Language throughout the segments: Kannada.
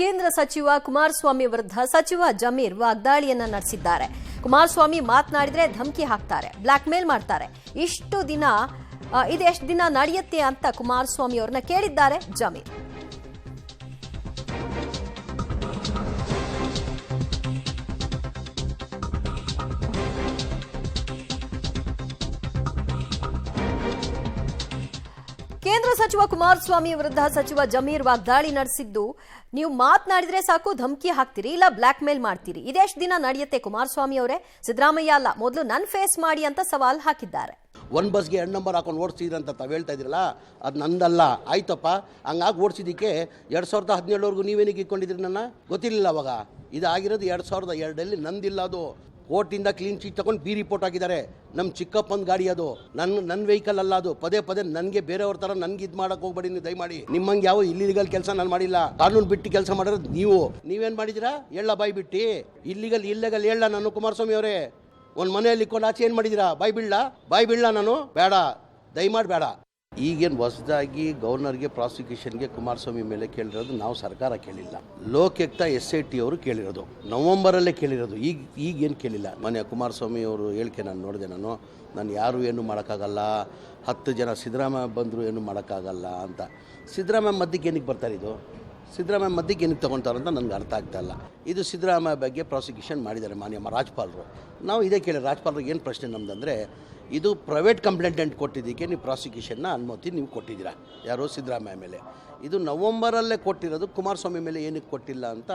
ಕೇಂದ್ರ ಸಚಿವ ಕುಮಾರಸ್ವಾಮಿ ವಿರುದ್ಧ ಸಚಿವ ಜಮೀರ್ ವಾಗ್ದಾಳಿಯನ್ನ ನಡೆಸಿದ್ದಾರೆ. ಕುಮಾರಸ್ವಾಮಿ ಮಾತನಾಡಿದ್ರೆ ಧಮಕಿ ಹಾಕ್ತಾರೆ ಬ್ಲಾಕ್ ಮೇಲ್ ಮಾಡ್ತಾರೆ. ಇಷ್ಟು ದಿನ ಇದೆಷ್ಟು ದಿನ ನಡೆಯುತ್ತೆ ಅಂತ ಕುಮಾರಸ್ವಾಮಿ ಅವ್ರನ್ನ ಕೇಳಿದ್ದಾರೆ ಜಮೀರ್. ಸಚಿವ ಕುಮಾರಸ್ವಾಮಿ ವಿರುದ್ಧ ಸಚಿವ ಜಮೀರ್ ವಾಗ್ದಾಳಿ ನಡೆಸಿದ್ದು, ನೀವು ಮಾತನಾಡಿದ್ರೆ ಸಾಕು, ಧಮಕಿ ಹಾಕ್ತೀರಿ, ಇಲ್ಲ ಬ್ಲಾಕ್ ಮೇಲ್ ಮಾಡ್ತೀರಿ. ಇದೆಷ್ಟು ದಿನ ನಡೆಯುತ್ತೆ ಕುಮಾರಸ್ವಾಮಿ ಅವರೇ? ಸಿದ್ದರಾಮಯ್ಯ ಅಲ್ಲ, ಮೊದಲು ನನ್ ಫೇಸ್ ಮಾಡಿ ಅಂತ ಸವಾಲ್ ಹಾಕಿದ್ದಾರೆ. ಒಂದು ಬಸ್ಗೆ ಎರಡು ನಂಬರ್ ಹಾಕೊಂಡು ಓಡಿಸಿದ್ರಿ ಅಂತ ತಾವು ಹೇಳ್ತಾ ಇದ್ರಲ್ಲ ಅದು ನಂದಲ್ಲ. ಆಯ್ತಪ್ಪ, ಹಂಗಾಗಿ ಓಡಿಸಿದ್ದಕ್ಕೆ ಎರಡು ಸಾವಿರದ ಹದಿನೇಳವರೆಗೂ ನೀವೇನಿಗೆ ಇಟ್ಕೊಂಡಿದ್ರಿ ನನ್ನ? ಗೊತ್ತಿರಲಿಲ್ಲ ಅವಾಗ. ಇದಾಗಿರೋದು ಎರಡು ಸಾವಿರದ ಎರಡಲ್ಲಿ ನಂದಿಲ್ಲ ಅದು. ಕೋರ್ಟಿಂದ ಕ್ಲೀನ್ ಚೀಟ್ ತಗೊಂಡು ಬಿ ರಿಪೋರ್ಟ್ ಆಗಿದ್ದಾರೆ ನಮ್ಮ ಚಿಕ್ಕಪ್ಪನ ಗಾಡಿ ಅದು. ನನ್ನ ನನ್ನ ವೆಹಿಕಲ್ ಅಲ್ಲ ಅದು. ಪದೇ ಪದೇ ನನಗೆ ಬೇರೆಯವ್ರ ಥರ ನನಗೆ ಇದು ಮಾಡಕ್ಕೆ ಹೋಗ್ಬೇಡಿ ನೀವು ದಯಮಾಡಿ. ನಿಮ್ಮಂಗೆ ಯಾವ ಇಲ್ಲಿಗಲ್ ಕೆಲಸ ನಾನು ಮಾಡಿಲ್ಲ. ಕಾನೂನು ಬಿಟ್ಟು ಕೆಲಸ ಮಾಡಿರೋದು ನೀವು. ನೀವೇನು ಮಾಡಿದ್ದೀರಾ? ಎಳ್ಳ ಬಾಯಿ ಬಿಟ್ಟು. ಇಲ್ಲಿಗಲ್ ಇಲ್ಲಿಗಲ್ ಹೇಳ ನಾನು ಕುಮಾರಸ್ವಾಮಿ ಅವರೇ. ಒಂದು ಮನೆಯಲ್ಲಿ ಇಕ್ಕೊಂಡು ಆಚೆ ಏನು ಮಾಡಿದ್ದೀರಾ? ಬಾಯ್ ಬೀಳ್ಳ ಬಾಯ್ ಬೀಳ್ಳ ನಾನು? ಬೇಡ. ದಯಮಾಡಿ ಬೇಡ. ಈಗೇನು ಹೊಸದಾಗಿ ಗವರ್ನರ್ಗೆ, ಪ್ರಾಸಿಕ್ಯೂಷನ್ಗೆ ಕುಮಾರಸ್ವಾಮಿ ಮೇಲೆ ಕೇಳಿರೋದು ನಾವು ಸರ್ಕಾರ ಕೇಳಿಲ್ಲ. ಲೋಕಯುಕ್ತ ಎಸ್ ಐ ಟಿ ಅವರು ಕೇಳಿರೋದು. ನವಂಬರಲ್ಲೇ ಕೇಳಿರೋದು. ಈಗ, ಈಗೇನು ಕೇಳಿಲ್ಲ. ಮೊನ್ನೆ ಕುಮಾರಸ್ವಾಮಿ ಅವರು ಹೇಳಿಕೆ ನಾನು ನೋಡಿದೆ ನಾನು. ನಾನು ಯಾರು ಏನು ಮಾಡೋಕ್ಕಾಗಲ್ಲ. ಹತ್ತು ಜನ ಸಿದ್ದರಾಮಯ್ಯ ಬಂದರು ಏನು ಮಾಡೋಕ್ಕಾಗಲ್ಲ ಅಂತ. ಸಿದ್ದರಾಮಯ್ಯ ಮಧ್ಯಕ್ಕೆ ಏನಕ್ಕೆ ಬರ್ತಾರೆ ಇದು? ಸಿದ್ದರಾಮಯ್ಯ ಮಧ್ಯಕ್ಕೆ ಏನಕ್ಕೆ ತೊಗೊಳ್ತಾರೆ ಅಂತ ನನಗೆ ಅರ್ಥ ಆಗ್ತಾ ಇಲ್ಲ. ಇದು ಸಿದ್ದರಾಮಯ್ಯ ಬಗ್ಗೆ ಪ್ರಾಸಿಕ್ಯೂಷನ್ ಮಾಡಿದ್ದಾರೆ ಮಾನ್ಯ ರಾಜ್ಪಾಲರು. ನಾವು ಇದೇ ಕೇಳಿ ರಾಜ್ಪಾಲರಿಗೆ ಏನು ಪ್ರಶ್ನೆ ನಮ್ದಂದರೆ, ಇದು ಪ್ರೈವೇಟ್ ಕಂಪ್ಲೇಂಟೆಂಟ್ ಕೊಟ್ಟಿದ್ದಕ್ಕೆ ನೀವು ಪ್ರಾಸಿಕ್ಯೂಷನ್ನ ಅನುಮತಿ ನೀವು ಕೊಟ್ಟಿದ್ದೀರಾ? ಯಾರು ಸಿದ್ದರಾಮಯ್ಯ ಮೇಲೆ. ಇದು ನವಂಬರಲ್ಲೇ ಕೊಟ್ಟಿರೋದು ಕುಮಾರಸ್ವಾಮಿ ಮೇಲೆ ಏನಕ್ಕೆ ಕೊಟ್ಟಿಲ್ಲ ಅಂತ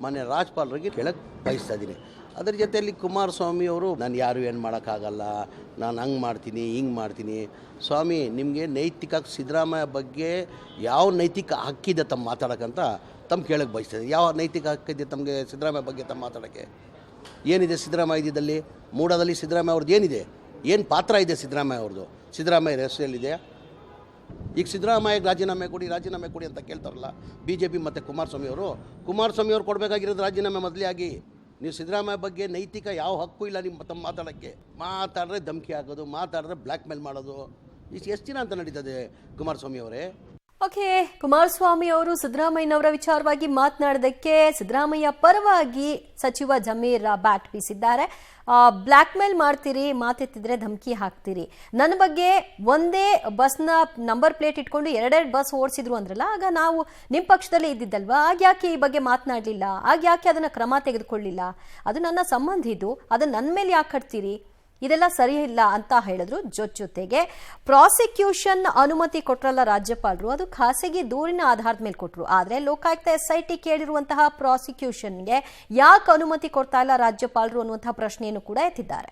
ಮಾನ್ಯ ರಾಜ್ಪಾಲರಿಗೆ ಕೇಳಕ್ಕೆ ಬಯಸ್ತಾ ಇದ್ದೀನಿ. ಅದ್ರ ಜೊತೆಯಲ್ಲಿ ಕುಮಾರಸ್ವಾಮಿ ಅವರು ನಾನು ಯಾರು ಏನು ಮಾಡೋಕ್ಕಾಗಲ್ಲ, ನಾನು ಹಂಗೆ ಮಾಡ್ತೀನಿ, ಹಿಂಗೆ ಮಾಡ್ತೀನಿ. ಸ್ವಾಮಿ, ನಿಮಗೆ ನೈತಿಕ ಸಿದ್ದರಾಮಯ್ಯ ಬಗ್ಗೆ ಯಾವ ನೈತಿಕ ಹಕ್ಕಿದೆ ತಮ್ಮ ಮಾತಾಡೋಕ್ಕಂತ ತಮ್ಮ ಕೇಳಕ್ಕೆ ಬಯಸ್ತದೆ ಯಾವ ನೈತಿಕ ಹಕ್ಕಿದೆ ತಮಗೆ ಸಿದ್ದರಾಮಯ್ಯ ಬಗ್ಗೆ ತಮ್ಮ ಮಾತಾಡೋಕ್ಕೆ? ಏನಿದೆ ಸಿದ್ದರಾಮಯ್ಯ ಇದ್ದಿದ್ದಲ್ಲಿ? ಮೂಡದಲ್ಲಿ ಸಿದ್ದರಾಮಯ್ಯ ಅವ್ರದ್ದು ಏನಿದೆ? ಏನು ಪಾತ್ರ ಇದೆ ಸಿದ್ದರಾಮಯ್ಯ ಅವ್ರದ್ದು ಸಿದ್ದರಾಮಯ್ಯ ಹೆಸರಲ್ಲಿದೆ ಈಗ ಸಿದ್ದರಾಮಯ್ಯಗೆ ರಾಜೀನಾಮೆ ಕೊಡಿ ರಾಜೀನಾಮೆ ಕೊಡಿ ಅಂತ ಕೇಳ್ತಾರಲ್ಲ ಬಿ ಜೆ ಪಿ ಮತ್ತು ಕುಮಾರಸ್ವಾಮಿ ಅವರು ಕುಮಾರಸ್ವಾಮಿ ಅವ್ರು ಕೊಡಬೇಕಾಗಿರೋದು ರಾಜೀನಾಮೆ ಮೊದಲೇ ಆಗಿ. ನೀವು ಸಿದ್ದರಾಮಯ್ಯ ಬಗ್ಗೆ ನೈತಿಕ ಯಾವ ಹಕ್ಕು ಇಲ್ಲ ನಿಮ್ಮ ತಮ್ಮ ಮಾತಾಡೋಕ್ಕೆ. ಮಾತಾಡಿದ್ರೆ ಧಮಕಿ ಹಾಕೋದು ಮಾತಾಡಿದ್ರೆ ಬ್ಲ್ಯಾಕ್ ಮೇಲ್ ಮಾಡೋದು. ಇಷ್ಟು ಎಷ್ಟು ದಿನ ಅಂತ ನಡೀತದೆ ಕುಮಾರಸ್ವಾಮಿ ಅವರೇ? ಓಕೆ ಕುಮಾರಸ್ವಾಮಿ ಅವರು ಸಿದ್ದರಾಮಯ್ಯನವರ ವಿಚಾರವಾಗಿ ಮಾತನಾಡೋದಕ್ಕೆ ಸಿದ್ದರಾಮಯ್ಯ ಪರವಾಗಿ ಸಚಿವ ಜಮೀರ್ ಬ್ಯಾಟ್ ಬೀಸಿದ್ದಾರೆ. ಬ್ಲ್ಯಾಕ್ ಮೇಲ್ ಮಾಡ್ತೀರಿ, ಮಾತೆತ್ತಿದ್ರೆ ಧಮಕಿ ಹಾಕ್ತೀರಿ. ನನ್ನ ಬಗ್ಗೆ ಒಂದೇ ಬಸ್ನ ನಂಬರ್ ಪ್ಲೇಟ್ ಇಟ್ಕೊಂಡು ಎರಡೆರಡು ಬಸ್ ಓಡಿಸಿದ್ರು ಅಂದ್ರಲ್ಲ, ಆಗ ನಾವು ನಿಮ್ಮ ಪಕ್ಷದಲ್ಲೇ ಇದ್ದಿದ್ದಲ್ವಾ? ಆಗ ಯಾಕೆ ಈ ಬಗ್ಗೆ ಮಾತನಾಡಲಿಲ್ಲ? ಆಗ ಯಾಕೆ ಅದನ್ನ ಕ್ರಮ ತೆಗೆದುಕೊಳ್ಳಿಲ್ಲ? ಅದು ನನ್ನ ಸಂಬಂಧಿದ್ದು ಅದು ನನ್ನ ಮೇಲೆ ಯಾಕೆ ಕಟ್ತೀರಿ? ಇದೆಲ್ಲ ಸರಿ ಇಲ್ಲ ಅಂತ ಹೇಳಿದ್ರು. ಜೊತೆ ಜೊತೆಗೆ ಪ್ರಾಸಿಕ್ಯೂಷನ್ ಅನುಮತಿ ಕೊಟ್ರಲ್ಲ ರಾಜ್ಯಪಾಲರು, ಅದು ಖಾಸಗಿ ದೂರಿನ ಆಧಾರದ ಮೇಲೆ ಕೊಟ್ರು. ಆದರೆ ಲೋಕಾಯುಕ್ತ ಎಸ್ ಐ ಟಿ ಕೇಳಿರುವಂತಹ ಪ್ರಾಸಿಕ್ಯೂಷನ್ಗೆ ಯಾಕೆ ಅನುಮತಿ ಕೊಡ್ತಾ ಇಲ್ಲ ರಾಜ್ಯಪಾಲರು ಅನ್ನುವಂತಹ ಪ್ರಶ್ನೆಯನ್ನು ಕೂಡ ಎತ್ತಿದ್ದಾರೆ.